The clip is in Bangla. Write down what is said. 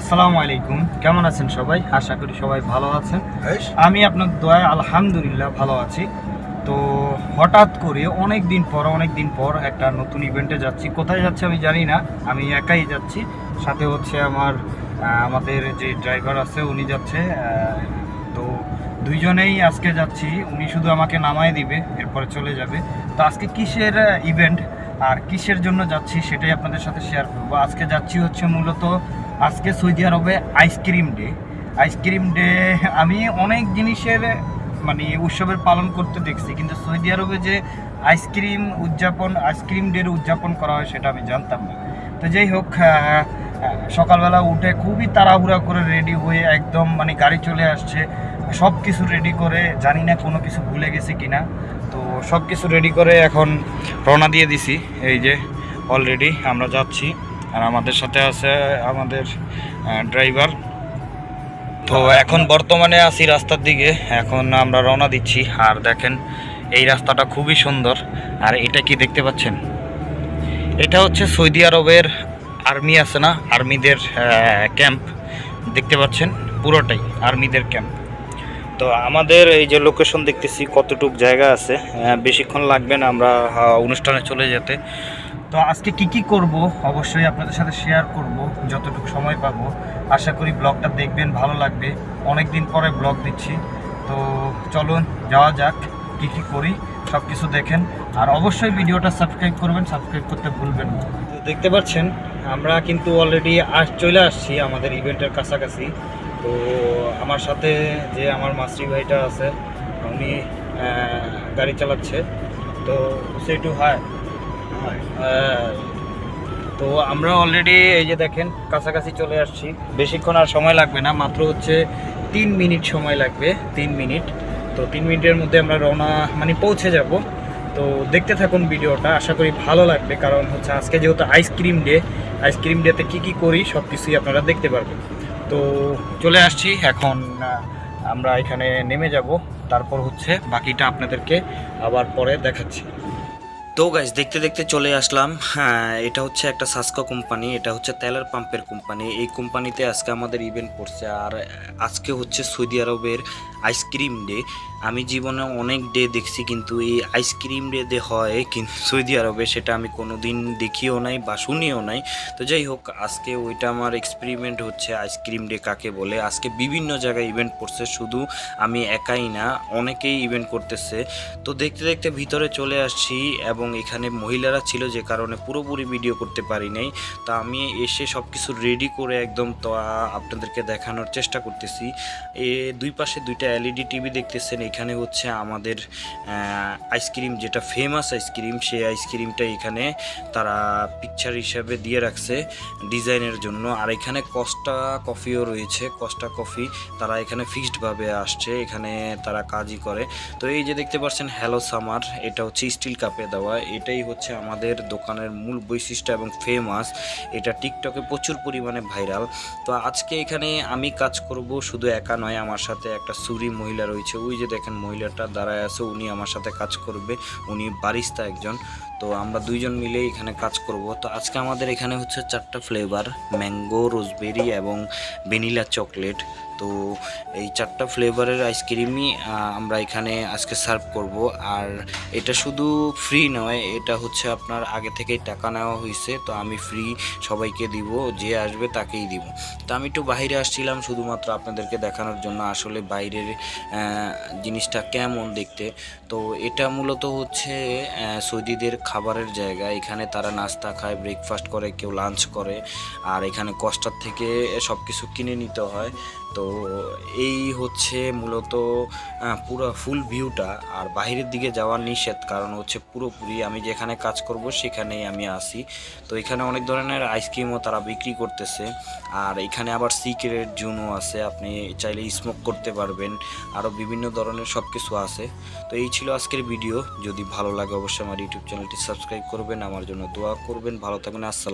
আসসালামু আলাইকুম। কেমন আছেন সবাই? আশা করি সবাই ভালো আছেন। আমি আপনার দয়া আলহামদুলিল্লাহ ভালো আছি। তো হঠাৎ করে অনেক দিন পর অনেক দিন পর একটা নতুন ইভেন্টে যাচ্ছি। কোথায় যাচ্ছি আমি জানি না। আমি একাই যাচ্ছি। সাথে হচ্ছে আমার আমাদের যে ড্রাইভার আছে উনি যাচ্ছে তো দুইজনেই আজকে যাচ্ছি। উনি শুধু আমাকে নামায় দিবে এরপরে চলে যাবে। তো আজকে কিসের ইভেন্ট আর কিসের জন্য যাচ্ছি সেটাই আপনাদের সাথে শেয়ার করব। আজকে যাচ্ছি হচ্ছে মূলত, আজকে সৌদি আরবে আইসক্রিম ডে আইসক্রিম ডে আমি অনেক জিনিসের মানে উৎসবের পালন করতে দেখছি, কিন্তু সৌদি আরবে যে আইসক্রিম উদযাপন আইসক্রিম ডের উদযাপন করা হয় সেটা আমি জানতাম না। তো যাই হোক সকালবেলা উঠে খুবই তাড়াহুড়া করে রেডি হয়ে একদম মানে গাড়ি চলে আসছে। সব কিছু রেডি করে, জানি না কোনো কিছু ভুলে গেছে কিনা, তো সব কিছু রেডি করে এখন রওনা দিয়ে দিছি, এই যে অলরেডি আমরা যাচ্ছি। আর আমাদের সাথে আছে আমাদের ড্রাইভার তো এখন বর্তমানে আছি রাস্তার দিকে, এখন আমরা রওনা দিচ্ছি। আর দেখেন, এই রাস্তাটা খুবই সুন্দর। আর এটা কি দেখতে পাচ্ছেন? এটা হচ্ছে সৌদি আরবের আর্মি আছে না? আর্মিদের ক্যাম্প। দেখতে পাচ্ছেন? পুরোটাই আর্মিদের ক্যাম্প। তো আমাদের এই যে লোকেশন দেখতেছি কতটুক জায়গা আছে আহ, বেশিক্ষণ লাগবে না আমরা অনুষ্ঠানে চলে যেতে। তো আজকে কি কি করব অবশ্যই আপনাদের সাথে শেয়ার করব যতটুকু সময় পাবো। আশা করি ব্লগটা দেখবেন ভালো লাগবে। অনেক দিন পরে ব্লগ দিচ্ছি। তো চলুন যাওয়া যাক কি কি করি সব কিছু দেখেন। আর অবশ্যই ভিডিওটা সাবস্ক্রাইব করবেন সাবস্ক্রাইব করতে ভুলবেন না। তো দেখতে পাচ্ছেন আমরা কিন্তু অলরেডি আস চলে আসছি আমাদের ইভেন্টের কাছাকাছি। তো আমার সাথে যে আমার মাসি ভাইটা আছে উনি গাড়ি চালাচ্ছে। তো সে টু হাই তো আমরা অলরেডি এই যে দেখেন কাছাকাছি চলে আসছি। বেশিক্ষণ আর সময় লাগবে না মাত্র হচ্ছে তিন মিনিট সময় লাগবে তিন মিনিট। তো তিন মিনিটের মধ্যে আমরা রওনা মানে পৌঁছে যাব। তো দেখতে থাকুন ভিডিওটা আশা করি ভালো লাগবে কারণ হচ্ছে আজকে যেহেতু আইসক্রিম ডে আইসক্রিম ডেতে কী কী করি সব কিছুই আপনারা দেখতে পারবেন। তো চলে আসছি এখন আমরা এখানে নেমে যাব। তারপর হচ্ছে বাকিটা আপনাদেরকে আবার পরে দেখাচ্ছি। তো গাইজ দেখতে দেখতে চলে আসলাম। হ্যাঁ এটা হচ্ছে একটা সাস্কো কোম্পানি এটা হচ্ছে তেলের পাম্পের কোম্পানি এই কোম্পানিতে আজকে আমাদের ইভেন্ট পড়ছে। আর আজকে হচ্ছে সৌদি আরবের আইসক্রিম ডে। আমি জীবনে অনেক ডে দেখছি কিন্তু এই আইসক্রিম ডে দে হয় কিন্তু সৌদি আরবে সেটা আমি কোনো দিন দেখিও নাই বা শুনিও নাই। তো যাই হোক, আজকে ওইটা আমার এক্সপেরিমেন্ট হচ্ছে আইসক্রিম ডে কাকে বলে। আজকে বিভিন্ন জায়গায় ইভেন্ট করছে, শুধু আমি একাই না, অনেকেই ইভেন্ট করতেছে। তো দেখতে দেখতে ভিতরে চলে আসছি এবং এখানে মহিলারা ছিল যে কারণে পুরোপুরি ভিডিও করতে পারি নাই। তো আমি এসে সব কিছু রেডি করে একদম তো আপনাদেরকে দেখানোর চেষ্টা করতেছি। এ দুই পাশে দুইটা এলইডি টিভি দেখতেছেন, এখানে হচ্ছে আমাদের আইসক্রিম যেটা ফেমাস আইসক্রিম সেই আইসক্রিমটা এখানে তারা পিকচার হিসাবে দিয়ে রাখছে ডিজাইনের জন্য। আর এখানে কস্টা কফিও রয়েছে কস্টা কফি তারা এখানে ফিক্সডভাবে আসছে, এখানে তারা কাজই করে। তো এই যে দেখতে পাচ্ছেন হ্যালো সামার এটা হচ্ছে স্টিল কাপে দেওয়া, এটাই হচ্ছে আমাদের দোকানের মূল বৈশিষ্ট্য এবং ফেমাস এটা টিকটকে প্রচুর পরিমাণে ভাইরাল তো আজকে এখানে আমি কাজ করব শুধু একা নয়, আমার সাথে একটা সুরি মহিলা রয়েছে। ওই যে দেখেন মহিলাটা দাঁড়ায় আছে, উনি আমার সাথে কাজ করবে। উনি বারিস্তা একজন। তো আমরা দুইজন মিলে এখানে কাজ করব। তো আজকে আমাদের এখানে হচ্ছে চারটা ফ্লেভার ম্যাঙ্গো রোজবেরি এবং ভেনিলা চকলেট তো এই চারটা ফ্লেভারের আইসক্রিমই আমরা এখানে আজকে সার্ভ করব। আর এটা শুধু ফ্রি নয়, এটা হচ্ছে আপনার আগে থেকেই টাকা নেওয়া হয়েছে, তো আমি ফ্রি সবাইকে দিব, যে আসবে তাকেই দিব। তো আমি একটু বাইরে আসছিলাম শুধুমাত্র আপনাদেরকে দেখানোর জন্য, আসলে বাইরের জিনিসটা কেমন দেখতে। তো এটা মূলত হচ্ছে সৌদিদের খাবারের জায়গা, এখানে তারা নাস্তা খায় ব্রেকফাস্ট করে, কেউ লাঞ্চ করে, আর এখানে কষ্টার থেকে সব কিছু কিনে নিতে হয়। তো এই হচ্ছে মূলত পুরো ফুল ভিউটা আর বাইরের দিকে যাওয়া নিষেধ, কারণ হচ্ছে পুরোপুরি আমি যেখানে কাজ করব সেখানেই আমি আসি তো এখানে অনেক ধরনের আইসক্রিমও তারা বিক্রি করতেছে। আর এখানে আবার সিক্রেট জুনও আছে, আপনি চাইলে স্মোক করতে পারবেন। আরও বিভিন্ন ধরনের সব কিছু আছে। তো এই ছিল আজকের ভিডিও যদি ভালো লাগে অবশ্যই আমার ইউটিউব চ্যানেলটি সাবস্ক্রাইব করবেন। আমার জন্য দোয়া করবেন। ভালো থাকবেন, আসসালাম।